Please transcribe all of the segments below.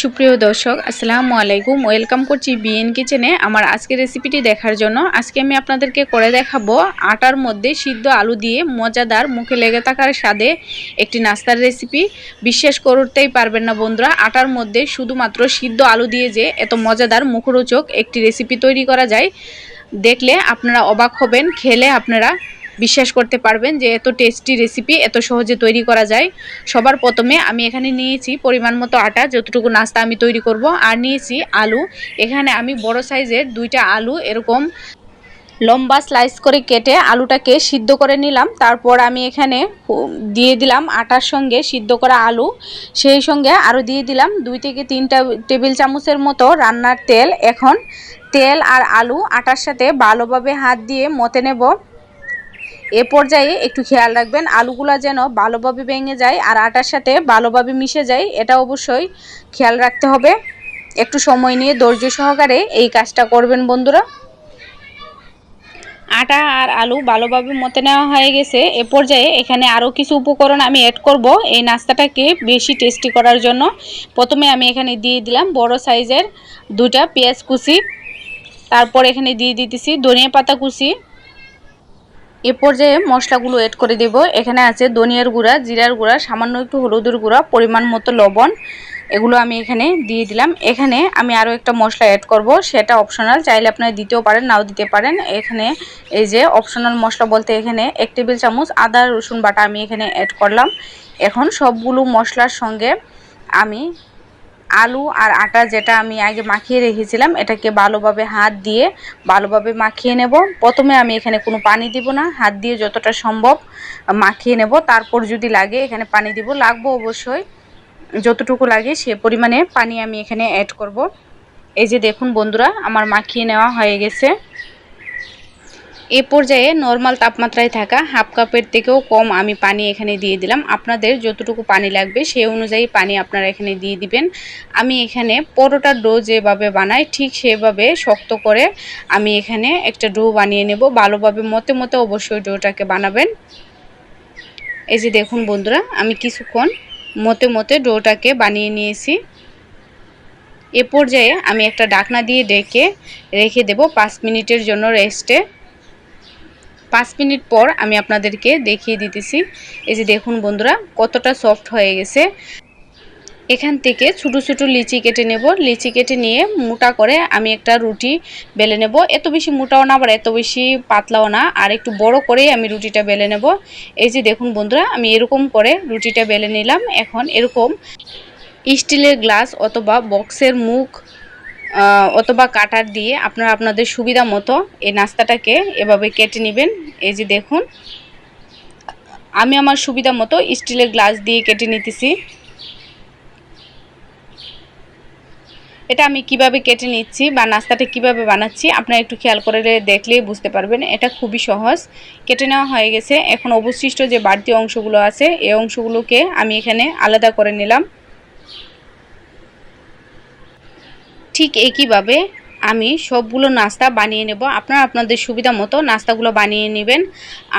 সুপ্রিয় দর্শক, আসসালামু আলাইকুম। ওয়েলকাম করছি বিএন কিচেনে আমার আজকের রেসিপিটি দেখার জন্য। আজকে আমি আপনাদেরকে করে দেখাবো আটার মধ্যে সিদ্ধ আলু দিয়ে মজাদার মুখে লেগে থাকার স্বাদে একটি নাস্তার রেসিপি বিশ্বাস করতেই পারবেন না বন্ধুরা, আটার মধ্যে শুধুমাত্র সিদ্ধ আলু দিয়ে যে এত মজাদার মুখরোচক একটি রেসিপি তৈরি করা যায়, দেখলে আপনারা অবাক হবেন, খেলে আপনারা বিশ্বাস করতে পারবেন যে এত টেস্টি রেসিপি এত সহজে তৈরি করা যায়। সবার প্রথমে আমি এখানে নিয়েছি পরিমাণ মতো আটা, যতটুকু নাস্তা আমি তৈরি করব। আর নিয়েছি আলু। এখানে আমি বড় সাইজের দুইটা আলু এরকম লম্বা স্লাইস করে কেটে আলুটাকে সিদ্ধ করে নিলাম। তারপর আমি এখানে দিয়ে দিলাম আটার সঙ্গে সিদ্ধ করা আলু। সেই সঙ্গে আরও দিয়ে দিলাম দুই থেকে তিনটা টেবিল চামচের মতো রান্নার তেল। এখন তেল আর আলু আটার সাথে ভালোভাবে হাত দিয়ে মতে নেব। এ পর্যায়ে একটু খেয়াল রাখবেন, আলুগুলা যেন ভালোভাবে ভেঙে যায় আর আটার সাথে ভালোভাবে মিশে যায়, এটা অবশ্যই খেয়াল রাখতে হবে। একটু সময় নিয়ে ধৈর্য সহকারে এই কাজটা করবেন বন্ধুরা। আটা আর আলু ভালোভাবে মতে নেওয়া হয়ে গেছে। এ পর্যায়ে এখানে আরও কিছু উপকরণ আমি অ্যাড করব। এই নাস্তাটাকে বেশি টেস্টি করার জন্য। প্রথমে আমি এখানে দিয়ে দিলাম বড় সাইজের দুটা পেঁয়াজ কুচি। তারপর এখানে দিয়ে দিতেছি ধনিয়া পাতা কুচি। এ পর্যায়ে মশলাগুলো এড করে দেব। এখানে আছে ধনিয়ার গুঁড়া, জিরার গুঁড়া, সামান্য একটু হলুদের গুঁড়া, পরিমাণ মতো লবণ। এগুলো আমি এখানে দিয়ে দিলাম। এখানে আমি আরও একটা মশলা অ্যাড করব, সেটা অপশনাল চাইলে আপনারা দিতেও পারেন, নাও দিতে পারেন। এখানে এই যে অপশনাল মশলা বলতে এখানে এক টেবিল চামচ আদা, রসুন বাটা আমি এখানে অ্যাড করলাম। এখন সবগুলো মশলার সঙ্গে আমি আলু আর আটা যেটা আমি আগে মাখিয়ে রেখেছিলাম, এটাকে ভালোভাবে হাত দিয়ে ভালোভাবে মাখিয়ে নেব। প্রথমে আমি এখানে কোনো পানি দিব না, হাত দিয়ে যতটা সম্ভব মাখিয়ে নেব। তারপর যদি লাগে এখানে পানি দিব, লাগবো অবশ্যই। যতটুকু লাগে সে পরিমাণে পানি আমি এখানে অ্যাড করব। এই যে দেখুন বন্ধুরা, আমার মাখিয়ে নেওয়া হয়ে গেছে। এ পর্যায়ে নর্মাল তাপমাত্রায় থাকা হাফ কাপের থেকেও কম আমি পানি এখানে দিয়ে দিলাম। আপনাদের যতটুকু পানি লাগবে সেই অনুযায়ী পানি আপনারা এখানে দিয়ে দিবেন। আমি এখানে পরোটার ডো যেভাবে বানাই, ঠিক সেভাবে শক্ত করে আমি এখানে একটা ডো বানিয়ে নেব। ভালোভাবে মতে মতে অবশ্যই ডোটাকে বানাবেন। এই যে দেখুন বন্ধুরা, আমি কিছুক্ষণ মতে মতে ডোটাকে বানিয়ে নিয়েছি। এ পর্যায়ে আমি একটা ডাকনা দিয়ে ডেকে রেখে দেব পাঁচ মিনিটের জন্য রেস্টে পাঁচ মিনিট পর আমি আপনাদেরকে দেখিয়ে দিতেছি। এই যে দেখুন বন্ধুরা, কতটা সফট হয়ে গেছে। এখান থেকে ছোটো ছোটো লিচি কেটে নেব। লিচি কেটে নিয়ে মোটা করে আমি একটা রুটি বেলে নেব। এত বেশি মোটাও না, আবার এত বেশি পাতলাও না। আর একটু বড় করেই আমি রুটিটা বেলে নেব। এই যে দেখুন বন্ধুরা, আমি এরকম করে রুটিটা বেলে নিলাম। এখন এরকম স্টিলের গ্লাস অথবা বক্সের মুখ অথবা কাটার দিয়ে আপনারা আপনাদের সুবিধা মতো এই নাস্তাটাকে এভাবে কেটে নেবেন। এই যে দেখুন, আমি আমার সুবিধা মতো স্টিলের গ্লাস দিয়ে কেটে নিতেছি। এটা আমি কীভাবে কেটে নিচ্ছি বা নাস্তাটা কীভাবে বানাচ্ছি আপনারা একটু খেয়াল করে দেখলেই বুঝতে পারবেন। এটা খুবই সহজ। কেটে নেওয়া হয়ে গেছে। এখন অবশিষ্ট যে বাড়তি অংশগুলো আছে, এই অংশগুলোকে আমি এখানে আলাদা করে নিলাম। ঠিক একইভাবে আমি সবগুলো নাস্তা বানিয়ে নেব। আপনারা আপনাদের সুবিধা মতো নাস্তাগুলো বানিয়ে নেবেন।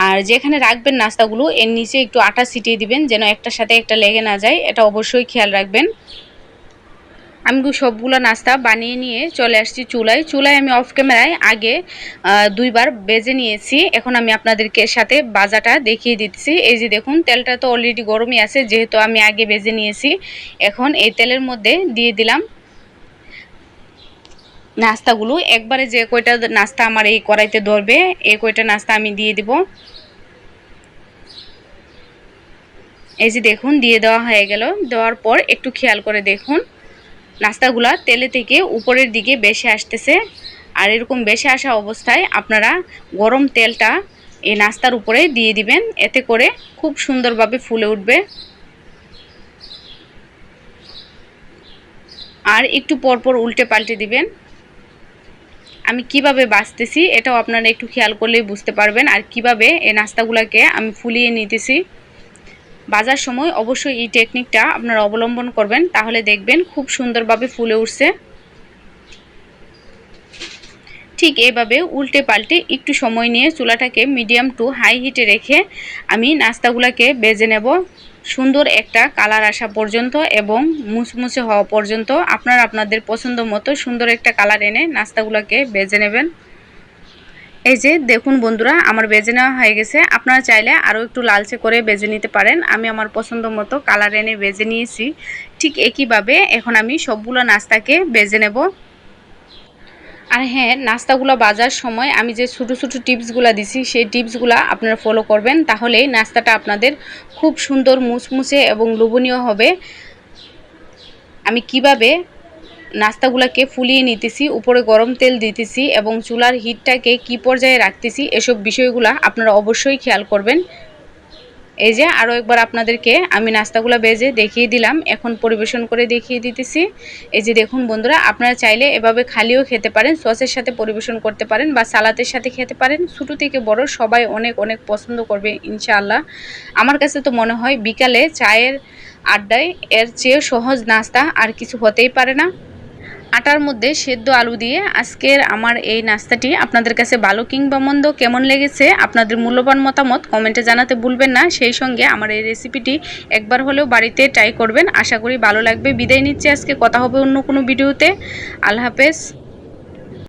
আর যেখানে রাখবেন নাস্তাগুলো, এর নিচে একটু আটা ছিটিয়ে দিবেন, যেন একটার সাথে একটা লেগে না যায়। এটা অবশ্যই খেয়াল রাখবেন। আমি সবগুলো নাস্তা বানিয়ে নিয়ে চলে আসছি চুলায়। চুলায় আমি অফ ক্যামেরায় আগে দুইবার বেজে নিয়েছি। এখন আমি আপনাদেরকে সাথে বাজাটা দেখিয়ে দিচ্ছি। এই যে দেখুন, তেলটা তো অলরেডি গরমই আছে, যেহেতু আমি আগে বেজে নিয়েছি। এখন এই তেলের মধ্যে দিয়ে দিলাম নাস্তাগুলো। একবারে যে কয়টা নাস্তা আমার এই কড়াইতে ধরবে, এই কয়টা নাস্তা আমি দিয়ে দিব। এই যে দেখুন, দিয়ে দেওয়া হয়ে গেল। দেওয়ার পর একটু খেয়াল করে দেখুন, নাস্তাগুলা তেলে থেকে উপরের দিকে বেশি আসতেছে। আর এরকম বেশি আসা অবস্থায় আপনারা গরম তেলটা এই নাস্তার উপরে দিয়ে দিবেন। এতে করে খুব সুন্দরভাবে ফুলে উঠবে। আর একটু পরপর উল্টে পাল্টে দিবেন। আমি কীভাবে বাঁচতেছি এটাও আপনারা একটু খেয়াল করলেই বুঝতে পারবেন। আর কীভাবে এই নাস্তাগুলোকে আমি ফুলিয়ে নিতেছি। বাজার সময় অবশ্যই এই টেকনিকটা আপনারা অবলম্বন করবেন, তাহলে দেখবেন খুব সুন্দরভাবে ফুলে উঠছে। ঠিক এভাবে উল্টে পাল্টে একটু সময় নিয়ে চুলাটাকে মিডিয়াম টু হাই হিটে রেখে আমি নাস্তাগুলোকে বেজে নেব। সুন্দর একটা কালার আসা পর্যন্ত এবং মুচমুচে হওয়া পর্যন্ত আপনারা আপনাদের পছন্দ মতো সুন্দর একটা কালার এনে নাস্তাগুলোকে বেজে নেবেন। এই যে দেখুন বন্ধুরা, আমার বেজে নেওয়া হয়ে গেছে। আপনারা চাইলে আরও একটু লালচে করে বেজে নিতে পারেন। আমি আমার পছন্দ মতো কালার এনে বেজে নিয়েছি। ঠিক একইভাবে এখন আমি সবগুলো নাস্তাকে বেজে নেব। আর হ্যাঁ নাস্তাগুলো বাজার সময় আমি যে ছোটো ছোটো টিপসগুলো দিছি, সেই টিপসগুলো আপনারা ফলো করবেন তাহলে নাস্তাটা আপনাদের খুব সুন্দর মুচমুচে এবং লোভনীয় হবে। আমি কীভাবে নাস্তাগুলোকে ফুলিয়ে নিতেছি, উপরে গরম তেল দিতেছি এবং চুলার হিটটাকে কি পর্যায়ে রাখতেছি, এসব বিষয়গুলো আপনারা অবশ্যই খেয়াল করবেন। এই যে আরও একবার আপনাদেরকে আমি নাস্তাগুলো বেজে দেখিয়ে দিলাম, এখন পরিবেশন করে দেখিয়ে দিতেছি। এই যে দেখুন বন্ধুরা, আপনারা চাইলে এভাবে খালিও খেতে পারেন, সসের সাথে পরিবেশন করতে পারেন বা সালাতের সাথে খেতে পারেন। ছোটো থেকে বড় সবাই অনেক অনেক পছন্দ করবে ইনশাআল্লাহ। আমার কাছে তো মনে হয় বিকালে চায়ের আড্ডায় এর চেয়ে সহজ নাস্তা আর কিছু হতেই পারে না। আটার মধ্যে সেদ্ধ আলু দিয়ে আজকের আমার এই নাস্তাটি আপনাদের কাছে ভালো কিংবা মন্দ কেমন লেগেছে, আপনাদের মূল্যবান মতামত কমেন্টে জানাতে ভুলবেন না। সেই সঙ্গে আমার এই রেসিপিটি একবার হলেও বাড়িতে ট্রাই করবেন। আশা করি ভালো লাগবে। বিদায় নিচ্ছি আজকে। কথা হবে অন্য কোনো ভিডিওতে আল্লাহ হাফেজ।